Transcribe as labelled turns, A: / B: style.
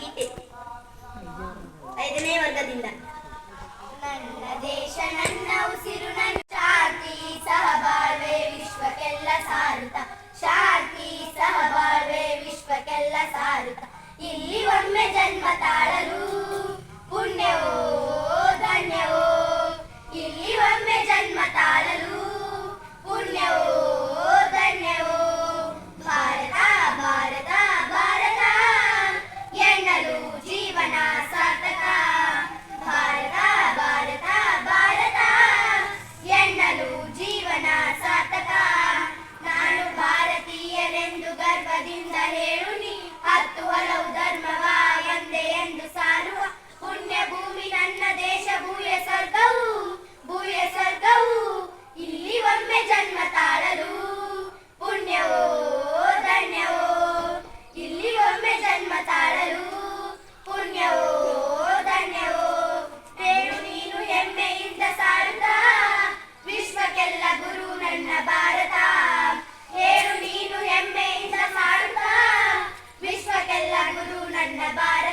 A: ಗೀತೆ ಐದನೇ ವರ್ಗದಿಂದ. ನನ್ನ ದೇಶ, ನನ್ನ ಉಸಿರು, ನನ್ನ ಶಾಂತಿ ಸಹಬಾಳ್ವೆ, ವಿಶ್ವಕ್ಕೆಲ್ಲ ಸಾರುತ ಶಾಂತಿ, ಸಹಬಾಳ್ವೆ, ವಿಶ್ವಕ್ಕೆಲ್ಲ ಸಾರುತ ಇಲ್ಲಿ ಒಮ್ಮೆ ಜನ್ಮತ ಜನ್ಮ ತಾಳಲು. ಪುಣ್ಯವೋ, ಧನ್ಯವೋ, ಇಲ್ಲಿ ಒಮ್ಮೆ ಜನ್ಮ ತಾಳಲು. ಪುಣ್ಯವೋ, ಧನ್ಯವೋ ಹೇಳು ನೀನು ಹೆಮ್ಮೆಯಿಂದ ಸಾರುತ್ತ. ವಿಶ್ವಕ್ಕೆಲ್ಲ ಗುರು ನನ್ನ ಭಾರತ. ಹೇಳು ನೀನು ಹೆಮ್ಮೆಯಿಂದ ಸಾರುತ್ತ. ವಿಶ್ವಕ್ಕೆಲ್ಲ ಗುರು ನನ್ನ ಭಾರತ.